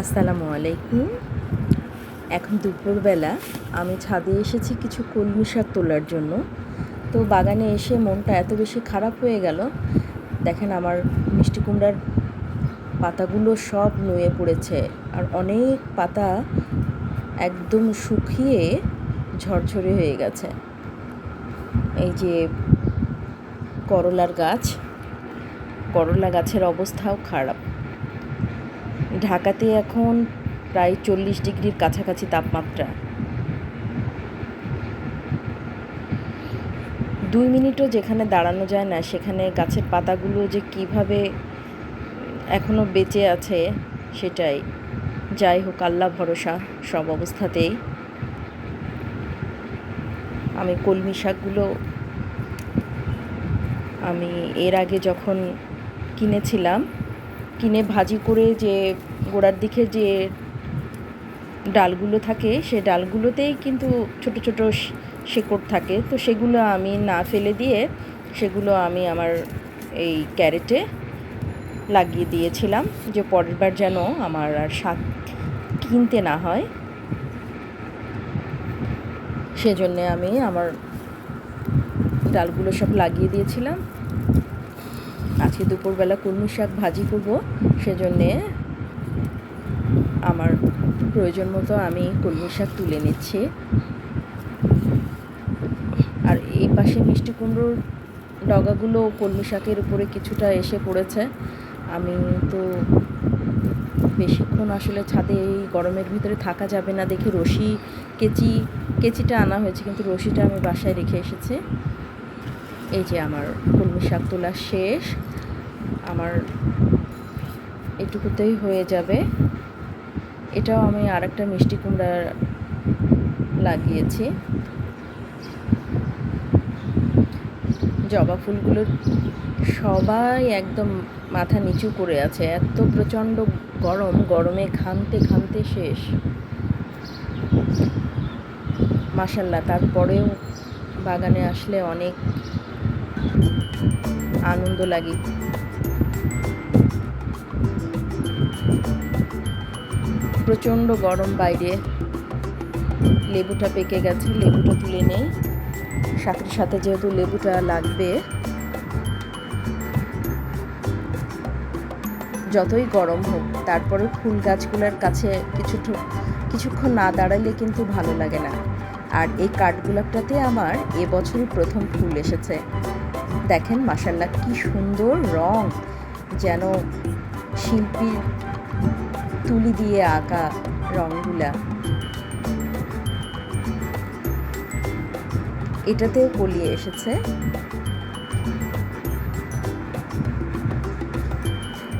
আসসালামু আলাইকুম। এখন দুপুরবেলা আমি ছাদে এসেছি কিছু কলমি শাক তোলার জন্য। তো বাগানে এসে মনটা এত বেশি খারাপ হয়ে গেল। দেখেন আমার মিষ্টি কুমড়ার পাতাগুলো সব নুয়ে পড়েছে। আর অনেক পাতা একদম শুকিয়ে ঝরঝরে হয়ে গেছে। এই যে করলার গাছ, করলা গাছের অবস্থাও খারাপ। ঢাকাতে এখন প্রায় চল্লিশ ডিগ্রির কাছাকাছি তাপমাত্রা। দুই মিনিটও যেখানে দাঁড়ানো যায় না, সেখানে গাছের পাতাগুলো যে কীভাবে এখনও বেঁচে আছে সেটাই। যাই হোক, আল্লাহ ভরসা, সব অবস্থাতেই। আমি কলমি শাকগুলো আমি এর আগে যখন কিনেছিলাম কিনে ভাজি করে যে গোড়ার দিকে যে ডালগুলো থাকে, সে ডালগুলোতেই কিন্তু ছোট ছোট শেকড় থাকে। তো সেগুলো আমি না ফেলে দিয়ে সেগুলো আমি আমার এই ক্যারেটে লাগিয়ে দিয়েছিলাম যে পরের বার যেন আমার আর শাক কিনতে না হয়। সেজন্যে আমি আমার ডালগুলো সব লাগিয়ে দিয়েছিলাম। আজকে দুপুরবেলা কুলমি শাক ভাজি করব, সেজন্যে আমার প্রয়োজন মতো আমি কলমি শাক তুলে নিচ্ছি। আর এই পাশে মিষ্টি কুমড়োর ডগাগুলো কলমি শাকের উপরে কিছুটা এসে পড়েছে। আমি তো বেশিক্ষণ আসলে ছাদে এই গরমের ভিতরে থাকা যাবে না দেখে রশি কেচি, কেচিটা আনা হয়েছে, কিন্তু রশিটা আমি বাসায় রেখে এসেছি। এই যে আমার কলমি শাক তোলা শেষ। আমার এটুকুতেই হয়ে যাবে। এটাও আমি আরেকটা মিষ্টি কুমড়া লাগিয়েছি। জবা ফুলগুলো সবাই একদম মাথা নিচু করে আছে। এত প্রচণ্ড গরম, গরমে ঘামতে ঘামতে শেষ। মাসাল্লাহ তারপরেও বাগানে আসলে অনেক আনন্দ লাগে। প্রচণ্ড গরম বাইরে। লেবুটা পেকে গেছে, লেবুটা তুলে নেই। সাথে সাথে যেহেতু লেবুটা লাগবে, যতই গরম হোক, তারপরে ফুল গাছগুলোর কাছে কিছু কিছুক্ষণ না দাঁড়ালে কিন্তু ভালো লাগে না। আর এই কাঠগোলাপটাতে আমার এবছরই প্রথম ফুল এসেছে। দেখেন মাসাল্লাহ কি সুন্দর রং! যেন শিল্পীর তুলি দিয়ে আঁকা রংগুলা এটাতেও কলিয়ে এসেছে।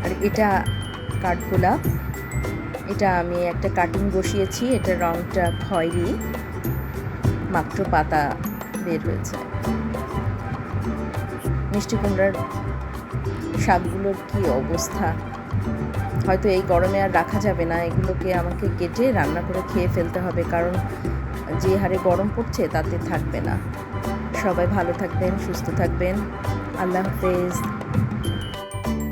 আর এটা কাঠগোলাপ এটা আমি একটা কাটিং বসিয়েছি, এটা রংটা খয়েরি। মাত্র পাতা বের হয়েছে। মিষ্টি কুমড়ার শাকগুলোর কি অবস্থা? হয়তো এই গরমে আর রাখা যাবে না, এগুলোকে আমাকে কেটে রান্না করে খেয়ে ফেলতে হবে, কারণ যে হারে গরম পড়ছে তাতে থাকবে না। সবাই ভালো থাকবেন, সুস্থ থাকবেন। আল্লাহ হাফেজ।